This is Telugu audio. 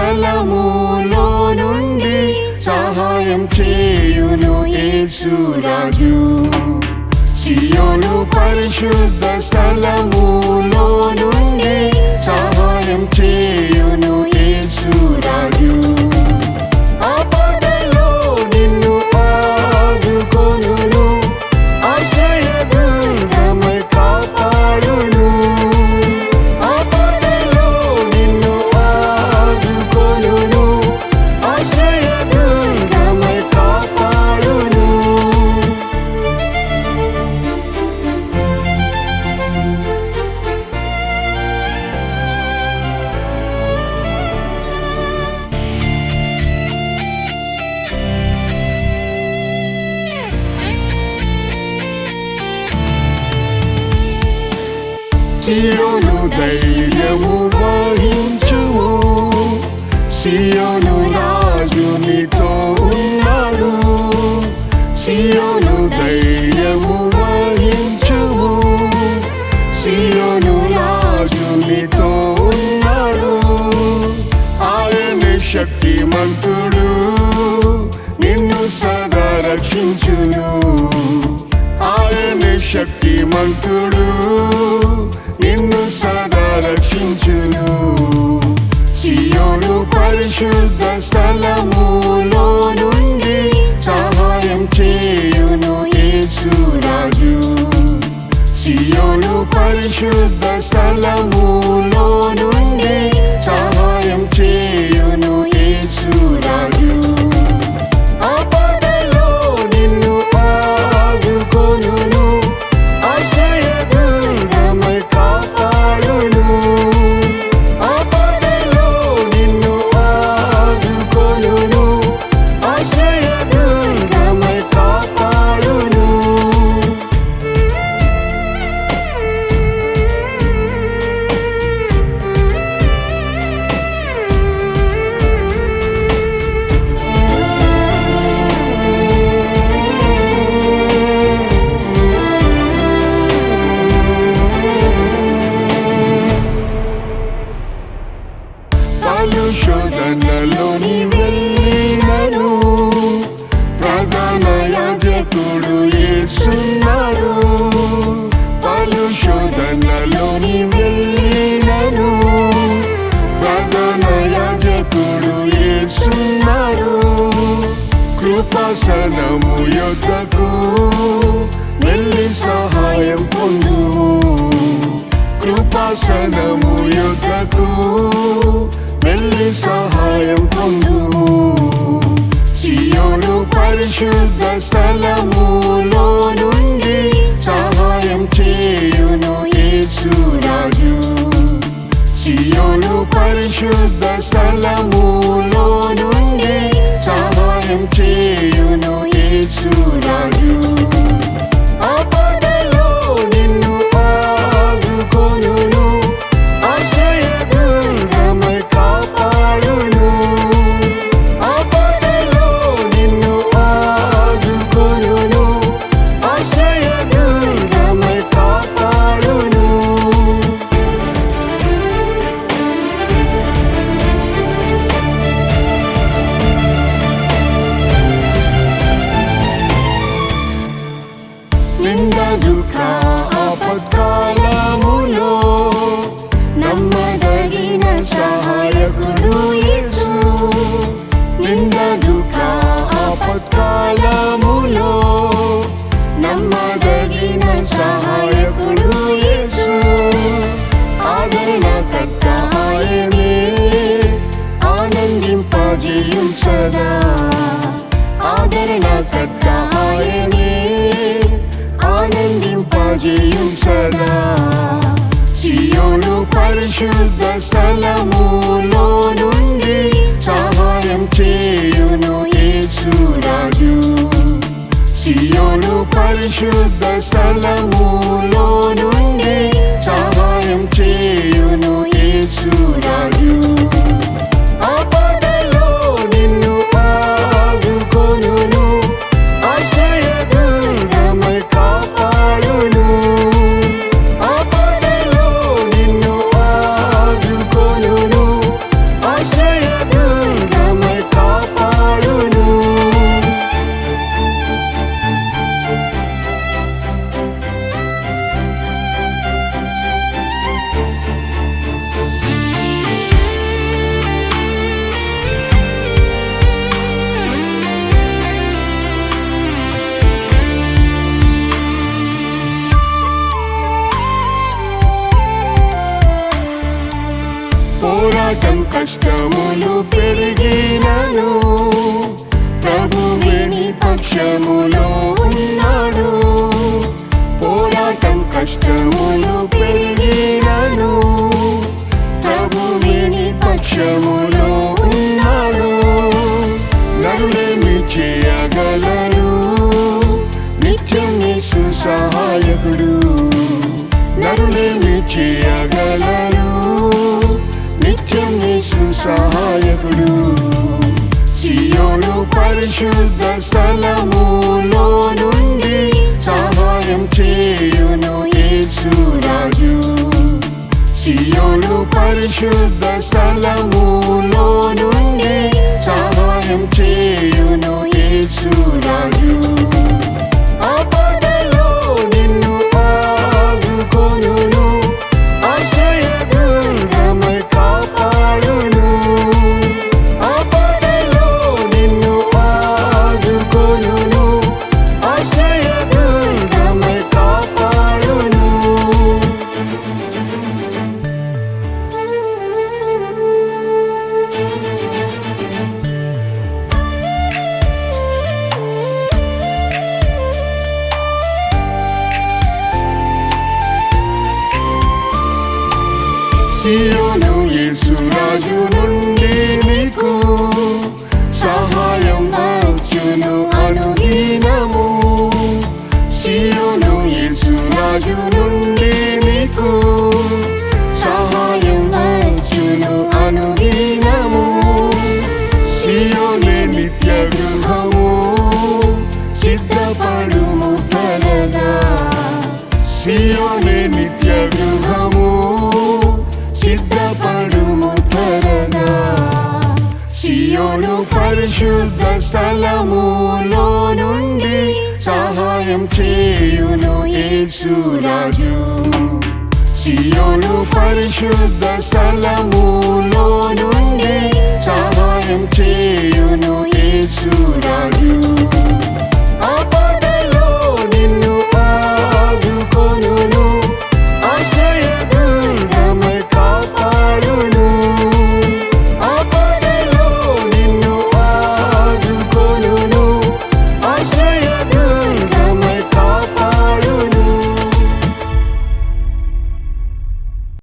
సియోను స్థలములో నుండి సహాయం చేయును యేసురాజు. సియోను పరిశుద్ధ స్థలములో నుండి సహాయం చేయును యేసురాజు. సియోను ధైర్యము వహించుము సియోను రాజు నీతో ఉన్నాడు సియోను ధైర్యము వహించుము సియోను రాజు నీతో ఉన్నాడు ఆయన శక్తిమంతుడు నిన్ను సదా రక్షించును ఆయన శక్తిమంతుడు నిన్ను సదా రక్షించును. సియోను పరిశుద్ధ స్థలములో నుండి సహాయం చేయును యేసురాజు సియోను పరిశుద్ధ స్థలములో పలు వెళ్ళినను ప్రధాన యాజకుడు ఏసున్నాడు. పలు వెళ్ళినను ప్రధాన యాజకుడు ఏసున్నాడు. కృపాసనము యొక్కకు వెళ్ళి సహాయం పొందు కృపాసనము యొక్కకు వెళ్ళి సహాయం పొందుము సియోను పరిశుద్ధ స్థలములో నుండి సహాయం చేయును యేసురాజు సియోను పరిశుద్ధ స్థలములో నుండి సహాయం చేయు సదా సియోను పరిశుద్ధ స్థలములో నుండి సహాయం చేయును యేసురాజు సియోను పరిశుద్ధ స్థలములో పోరాటం కష్టములు పెరిగినను. ప్రభువే నీ పక్షములో ఉన్నాడు. పోరాటం కష్టములు పెరిగినను. ప్రభువే పక్షము పరిశుద్ధ స్థలములో నుండి సహాయం చేయును యేసురాజు సియోను పరిశుద్ధ స్థలములో నుండి సహాయం చేయును యేసురాజు సియోను యేసు రాజు నుండి నీకు సహాయం వచ్చును అనుదినము. సియోను యేసు రాజు నుండి నీకు సహాయం వచ్చును అనుదినము. సియోనే నిత్య గృహము సిద్ధపడుము తలగా సియోను స్థలములో నుండి సహాయం చేయును యేసురాజు. సియోను పరిశుద్ధ స్థలములో నుండి సహాయం చేయును యేసురాజు.